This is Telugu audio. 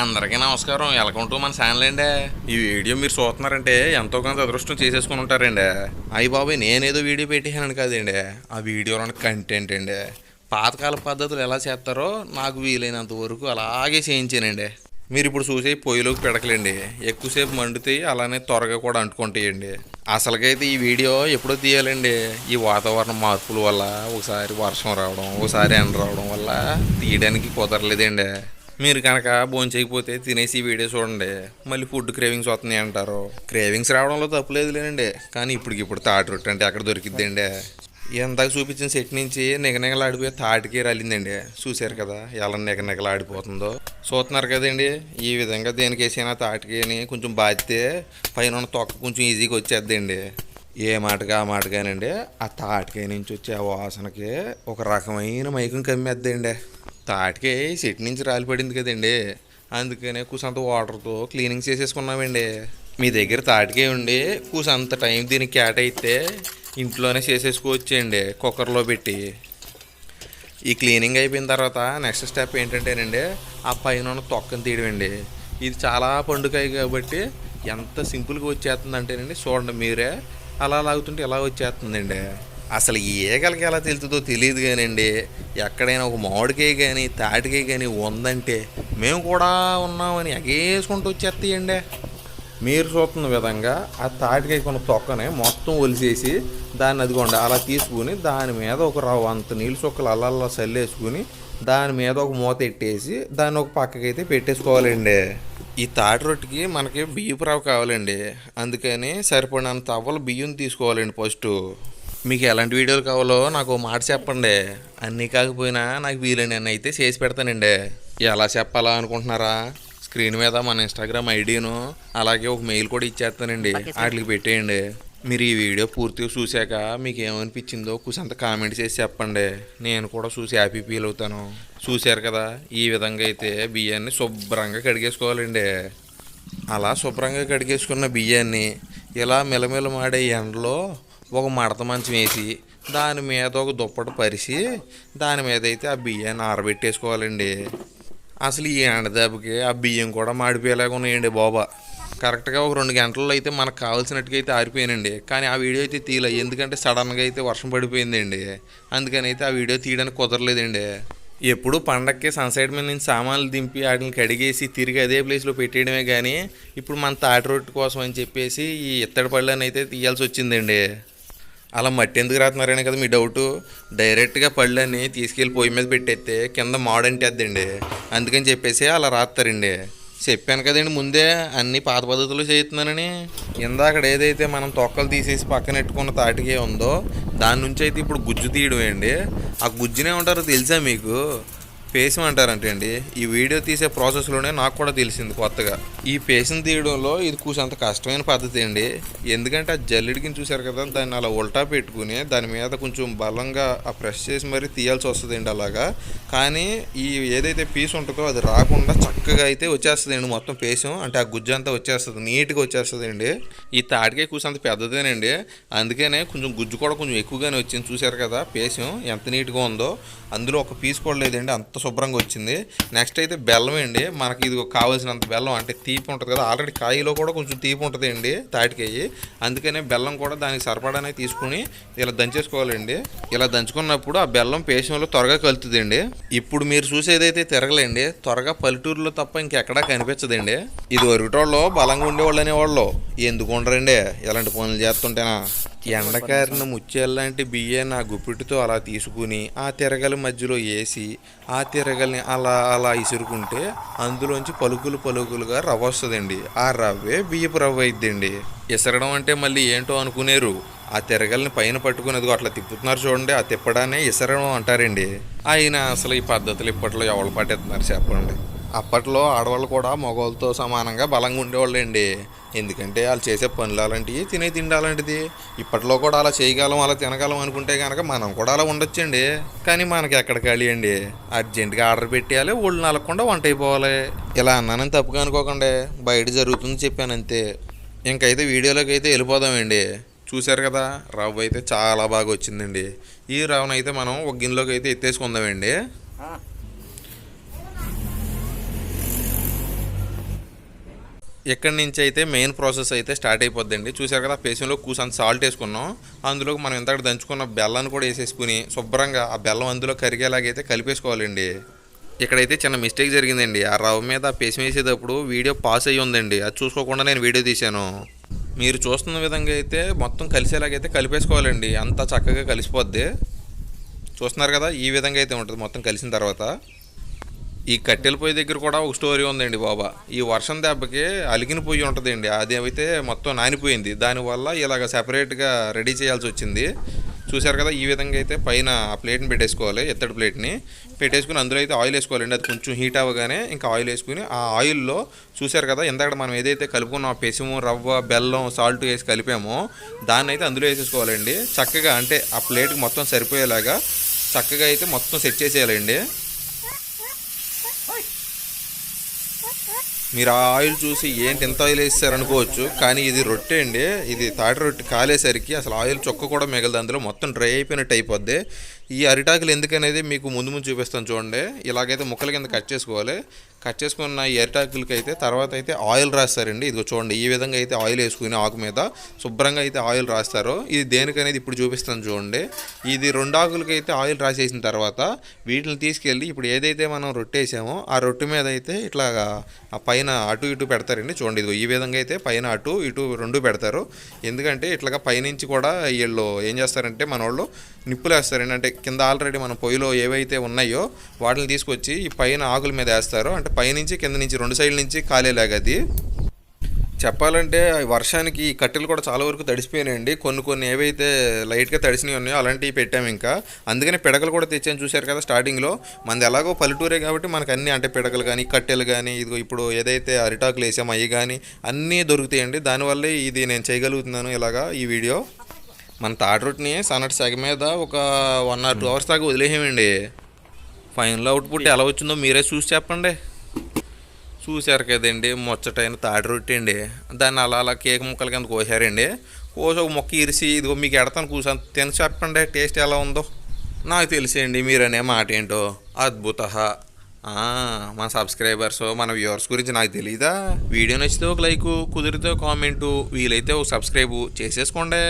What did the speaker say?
అందరికీ నమస్కారం. ఎలాగంటూ మన ఛానల్ ఈ వీడియో మీరు చూస్తున్నారంటే ఎంతో కొంత అదృష్టం చేసేసుకుని ఉంటారండి. అయ్యి బాబు నేనేదో వీడియో పెట్టేసాను కాదండి. ఆ వీడియోలో కంటెంట్ అండి. పాతకాల పద్ధతులు ఎలా చేస్తారో నాకు వీలైనంత వరకు అలాగే చేయించానండి. మీరు ఇప్పుడు చూసే పొయ్యిలోకి పెడకలండి. ఎక్కువసేపు మండుతాయి అలానే త్వరగా కూడా అంటుకుంటాయండి. అసలుకైతే ఈ వీడియో ఎప్పుడో తీయాలండి. ఈ వాతావరణ మార్పుల వల్ల ఒకసారి వర్షం రావడం ఒకసారి ఎండ రావడం వల్ల తీయడానికి కుదరలేదండి. మీరు కనుక భోజనం చేయకపోతే తినేసి వీడియో చూడండి. మళ్ళీ ఫుడ్ క్రేవింగ్స్ వస్తున్నాయి అంటారు. క్రేవింగ్స్ రావడంలో తప్పులేదు లేనండి కానీ ఇప్పటికిప్పుడు తాటి రొట్టె అంటే ఎక్కడ దొరికిద్దండి. ఇందాక చూపించిన సెట్ నుంచి నిగనిగలాడిపోయి తాటికి రాలిందండి. చూశారు కదా ఎలా నిగనిగలాడిపోతుందో. చూస్తున్నారు కదండి ఈ విధంగా దేనికేసైనా తాటికేని కొంచెం బాధితే పైన ఉన్న తొక్క కొంచెం ఈజీగా వచ్చేద్దండి. ఏ మాటగా ఆ మాటగానండి ఆ తాటికాయ నుంచి వచ్చే వాసనకి ఒక రకమైన మైకం కమ్మేద్దండి. తాటికి సెట్ నుంచి రాలిపడింది కదండి. అందుకనే కూసంత వాటర్తో క్లీనింగ్ చేసేసుకున్నామండి. మీ దగ్గర తాటికే ఉండి కూసంత టైం దీనికి కేటాయితే ఇంట్లోనే చేసేసుకోవచ్చండి కుక్కర్లో పెట్టి. ఈ క్లీనింగ్ అయిపోయిన తర్వాత నెక్స్ట్ స్టెప్ ఏంటంటేనండి ఆ పైన ఉన్న తొక్కను తీయడమండి. ఇది చాలా పండుకాయ కాబట్టి ఎంత సింపుల్గా వచ్చేస్తుందంటేనండి చూడండి మీరే అలా లాగుతుంటే ఎలా వచ్చేస్తుందండి. అసలు ఏ గలకి ఎలా తెలుతుందో తెలియదు కానండి. ఎక్కడైనా ఒక మామిడికాయ కానీ తాటికాయ కానీ ఉందంటే మేము కూడా ఉన్నామని ఎగేసుకుంటూ వచ్చేస్తాయండి. మీరు చూస్తున్న విధంగా ఆ తాటికాయ కొన్న తొక్కని మొత్తం ఒలిసేసి దాన్ని అదిగోండి అలా తీసుకుని దాని మీద ఒక రవ్వ అంత నీళ్ళు చుక్కలు అల్లల్లా చల్లేసుకుని దాని మీద ఒక మూత ఎట్టేసి దాన్ని ఒక పక్కకైతే పెట్టేసుకోవాలండి. ఈ తాటి రొట్టెకి మనకి బియ్యపు రవ్వ కావాలండి. అందుకని సరిపడినంత అవ్వలు బియ్యం తీసుకోవాలండి ఫస్ట్. మీకు ఎలాంటి వీడియోలు కావాలో నాకు మాట చెప్పండి. అన్నీ కాకపోయినా నాకు వీలైన అయితే చేసి పెడతానండి. ఎలా చెప్పాలా అనుకుంటున్నారా? స్క్రీన్ మీద మన ఇన్స్టాగ్రామ్ ఐడిను అలాగే ఒక మెయిల్ కూడా ఇచ్చేస్తానండి. వాటికి పెట్టేయండి. మీరు ఈ వీడియో పూర్తిగా చూశాక మీకు ఏమనిపించిందో కూసంత కామెంట్ చేసి చెప్పండి. నేను కూడా చూసి హ్యాపీ ఫీల్ అవుతాను. చూశారు కదా ఈ విధంగా అయితే బియ్యాన్ని శుభ్రంగా కడిగేసుకోవాలండి. అలా శుభ్రంగా కడిగేసుకున్న బియ్యాన్ని ఇలా మిలమిలమాడే ఎండలో ఒక మడత మంచం వేసి దాని మీద ఒక దుప్పటి పరిచి దాని మీద అయితే ఆ బియ్యాన్ని ఆరబెట్టేసుకోవాలండి. అసలు ఈ ఎండదెబ్బకి ఆ బియ్యం కూడా మాడిపోయేలాగా ఉన్నాయండి బాబా. కరెక్ట్గా ఒక రెండు గంటల్లో అయితే మనకు కావాల్సినట్టుగా అయితే ఆరిపోయానండి. కానీ ఆ వీడియో అయితే తీయలే. ఎందుకంటే సడన్గా అయితే వర్షం పడిపోయిందండి. అందుకని అయితే ఆ వీడియో తీయడానికి కుదరలేదండి. ఎప్పుడు పండక్కి సన్సైడ్ మీద నుంచి సామాన్లు దింపి వాటిని కడిగేసి తిరిగి అదే ప్లేస్లో పెట్టేయడమే కానీ ఇప్పుడు మన తాటి రొట్టె కోసం అని చెప్పేసి ఈ ఇత్తడి పళ్ళని అయితే తీయాల్సి వచ్చిందండి. అలా మట్టి ఎందుకు రాస్తున్నారని కదా మీ డౌటు. డైరెక్ట్గా పళ్ళని తీసుకెళ్ళి పొయ్యి మీద పెట్టేస్తే కింద మాడంటేద్దండి అందుకని చెప్పేసి అలా రాస్తారండి చెప్పాను కదండి ముందే అన్ని పాత పద్ధతులు చేస్తున్నానని. ఇందాకడ ఏదైతే మనం తొక్కలు తీసేసి పక్కన పెట్టుకున్న తాటికే ఉందో దాని నుంచి అయితే ఇప్పుడు గుజ్జు తీయడం అండి ఆ గుజ్జునే ఉంటారో తెలుసా మీకు? పేసం అంటారంటే అండి ఈ వీడియో తీసే ప్రాసెస్లోనే నాకు కూడా తెలిసింది కొత్తగా. ఈ పేసం తీయడంలో ఇది కూసంత కష్టమైన పద్ధతి అండి ఎందుకంటే ఆ జల్లిడికిని చూశారు కదా దాన్ని అలా ఉల్టా పెట్టుకుని దాని మీద కొంచెం బలంగా ఆ ప్రెస్ చేసి మరీ తీయాల్సి వస్తుందండి అలాగా. కానీ ఈ ఏదైతే పీస్ ఉంటుందో అది రాకుండా చక్కగా అయితే వచ్చేస్తుందండి మొత్తం పేసం. అంటే ఆ గుజ్జు అంతా వచ్చేస్తుంది నీట్గా వచ్చేస్తుందండి. ఈ తాటికాయ కూసంత పెద్దదేనండి. అందుకనే కొంచెం గుజ్జు కూడా కొంచెం ఎక్కువగానే వచ్చింది. చూశారు కదా పేసం ఎంత నీట్గా ఉందో. అందులో ఒక పీస్ కూడా లేదండి అంత శుభ్రంగా వచ్చింది. నెక్స్ట్ అయితే బెల్లం అండి. మనకి ఇది కావాల్సినంత బెల్లం అంటే తీపి ఉంటుంది కదా ఆల్రెడీ కాయలో కూడా కొంచెం తీపి ఉంటుంది అండి తాటికాయి. అందుకనే బెల్లం కూడా దానికి సరిపడానే తీసుకుని ఇలా దంచేసుకోవాలండి. ఇలా దంచుకున్నప్పుడు ఆ బెల్లం పేషంలో త్వరగా కలుతుందండి ఇప్పుడు మీరు చూసేదైతే తిరగలేండి. త్వరగా పల్లెటూరులో తప్ప ఇంకెక్కడా కనిపించదండి. ఇది ఒరిటోళ్ళు బలంగా ఉండేవాళ్ళు అనేవాళ్ళు. ఎందుకు ఉండరండి? ఇలాంటి పనులు చేస్తుంటేనా? ఎండకారిన ముత్యాలంటి బియ్యాన్ని ఆ గుప్పిటితో అలా తీసుకుని ఆ తిరగల మధ్యలో వేసి ఆ తిరగల్ని అలా అలా ఇసురుకుంటే అందులోంచి పలుకులు పలుకులుగా రవ్వ వస్తుందండి ఆ రవ్వే బియ్యపు రవ్వ అయిద్దండి. ఇసరడం అంటే మళ్ళీ ఏంటో అనుకునేరు. ఆ తిరగల్ని పైన పట్టుకునేది అట్లా తిప్పుతున్నారు చూడండి ఆ తిప్పడాన్ని ఇసరడం అంటారండి. అయినా అసలు ఈ పద్ధతులు ఇప్పట్లో ఎవరు పట్టేస్తున్నారు చెప్పండి. అప్పట్లో ఆడవాళ్ళు కూడా మగవాళ్ళతో సమానంగా బలంగా ఉండేవాళ్ళండి. ఎందుకంటే వాళ్ళు చేసే పనులు అలాంటివి తినే తిండి అలాంటిది. ఇప్పట్లో కూడా అలా చేయగలం అలా తినగలం అనుకుంటే కనుక మనం కూడా అలా ఉండొచ్చండి. కానీ మనకి ఎక్కడ ఖాళీ అండి? అర్జెంటుగా ఆర్డర్ పెట్టేయాలి ఒళ్ళు నలకుండా వంట అయిపోవాలి. ఇలా అన్నానని తప్పుగా అనుకోకండి. బయట జరుగుతుంది చెప్పాను అంతే. ఇంకైతే వీడియోలోకి అయితే వెళ్ళిపోదామండి. చూశారు కదా రవ్వ అయితే చాలా బాగా వచ్చిందండి. ఈ రవ్వను అయితే మనం ఒక గిన్నెలోకి అయితే ఎత్తేసుకుందామండి. ఎక్కడి నుంచి అయితే మెయిన్ ప్రాసెస్ అయితే స్టార్ట్ అయిపోద్దండి. చూసారు కదా పేసంలో కూసంత సాల్ట్ వేసుకున్నాం. అందులో మనం ఇంతకు దంచుకున్న బెల్లాన్ని కూడా వేసేసుకుని శుభ్రంగా ఆ బెల్లం అందులో కరిగేలాగైతే కలిపేసుకోవాలండి. ఇక్కడైతే చిన్న మిస్టేక్ జరిగిందండి. ఆ రవ్వ మీద పేసం వేసేటప్పుడు వీడియో పాస్ అయ్యి ఉందండి. అది చూసుకోకుండా నేను వీడియో తీశాను. మీరు చూస్తున్న విధంగా అయితే మొత్తం కలిసేలాగైతే కలిపేసుకోవాలండి. అంతా చక్కగా కలిసిపోద్ది. చూస్తున్నారు కదా ఈ విధంగా అయితే ఉంటుంది మొత్తం కలిసిన తర్వాత. ఈ కట్టెల పొయ్యి దగ్గర కూడా ఒక స్టోరీ ఉందండి బాబా. ఈ వర్షం దెబ్బకి అలిగిన పొయ్యి ఉంటుందండి. అది అయితే మొత్తం నానిపోయింది. దానివల్ల ఇలాగ సెపరేట్గా రెడీ చేయాల్సి వచ్చింది. చూశారు కదా ఈ విధంగా అయితే పైన ఆ ప్లేట్ని పెట్టేసుకోవాలి ఎత్తడి ప్లేట్ని. పెట్టేసుకుని అందులో అయితే ఆయిల్ వేసుకోవాలండి. అది కొంచెం హీట్ అవ్వగానే ఇంకా ఆయిల్ వేసుకుని ఆ ఆయిల్లో చూశారు కదా ఇందాక మనం ఏదైతే కలుపుకున్నాం పెసము పెసుము రవ్వ బెల్లం సాల్ట్ వేసి కలిపామో దాన్ని అయితే అందులో వేసేసుకోవాలండి. చక్కగా అంటే ఆ ప్లేట్కి మొత్తం సరిపోయేలాగా చక్కగా అయితే మొత్తం సెట్ చేసేయాలండి. మీరు ఆ ఆయిల్ చూసి ఏంటి ఎంత ఆయిల్ వేస్తారు అనుకోవచ్చు కానీ ఇది రొట్టె అండి. ఇది తాటి రొట్టె కాలేసరికి అసలు ఆయిల్ చొక్క కూడా మిగలదు. అందులో మొత్తం డ్రై అయిపోయినట్టు అయిపోద్ది. ఈ అరిటాకులు ఎందుకనేది మీకు ముందు ముందు చూపిస్తాను చూడండి. ఇలాగైతే ముక్కల కింద కట్ చేసుకోవాలి. కట్ చేసుకున్న ఈ అరిటాకులకి అయితే తర్వాత అయితే ఆయిల్ రాస్తారండి. ఇదిగో చూడండి ఈ విధంగా అయితే ఆయిల్ వేసుకుని ఆకు మీద శుభ్రంగా అయితే ఆయిల్ రాస్తారు. ఇది దేనికనేది ఇప్పుడు చూపిస్తాను చూడండి. ఇది రెండు ఆకులకి అయితే ఆయిల్ రాసేసిన తర్వాత వీటిని తీసుకెళ్ళి ఇప్పుడు ఏదైతే మనం రొట్టె వేసామో ఆ రొట్టె మీద అయితే ఇట్లాగా పైన అటు ఇటు పెడతారండి. చూడండి ఇదిగో ఈ విధంగా అయితే పైన అటు ఇటు రెండు పెడతారు. ఎందుకంటే ఇట్లాగా పైనుంచి కూడా వీళ్ళు ఏం చేస్తారంటే మన వాళ్ళు నిప్పులు వేస్తారండి అంటే కింద ఆల్రెడీ మన పొయ్యిలో ఏవైతే ఉన్నాయో వాటిని తీసుకొచ్చి ఈ పైన ఆకుల మీద వేస్తారు. అంటే పైనుంచి కింద నుంచి రెండు సైడ్ల నుంచి కాలేలాగా అది. చెప్పాలంటే వర్షానికి ఈ కట్టెలు కూడా చాలా వరకు తడిసిపోయినాయండి. కొన్ని కొన్ని ఏవైతే లైట్గా తడిసినవి ఉన్నాయో అలాంటివి పెట్టాము ఇంకా. అందుకనే పిడకలు కూడా తెచ్చాను చూశారు కదా స్టార్టింగ్లో మనది ఎలాగో పల్లెటూరే కాబట్టి మనకు అన్నీ అంటే పిడకలు కానీ కట్టెలు కానీ ఇదిగో ఇప్పుడు ఏదైతే అరిటాకులు వేసామో అవి కానీ అన్నీ దొరుకుతాయండి. దానివల్లే ఇది నేను చేయగలుగుతున్నాను ఇలాగా ఈ వీడియో మన థర్డ్ రూట్ని సన్నటి సగ మీద ఒక వన్ ఆర్ టూ అవర్స్ దాకా వదిలేసామండి ఫైనల్ అవుట్పుట్ ఎలా వచ్చిందో మీరే చూసి చెప్పండి. చూశారు కదండి ముచ్చటైన తాడి రొట్టె అండి. దాన్ని అలా అలా కేక్ ముక్కల కింద కోసారండి. కోసి ఒక మొక్క ఇరిసి ఇదిగో మీకు ఎడతాను కూర్చొని తిని చెప్పండి టేస్ట్ ఎలా ఉందో. నాకు తెలిసేయండి మీరు అనే మాట ఏంటో. అద్భుత మన సబ్స్క్రైబర్స్ మన వ్యూవర్స్ గురించి నాకు తెలియదా వీడియో నచ్చితే ఒక లైక్ కుదిరితే ఒక కామెంటు వీలైతే ఒక సబ్స్క్రైబ్ చేసేసుకోండి.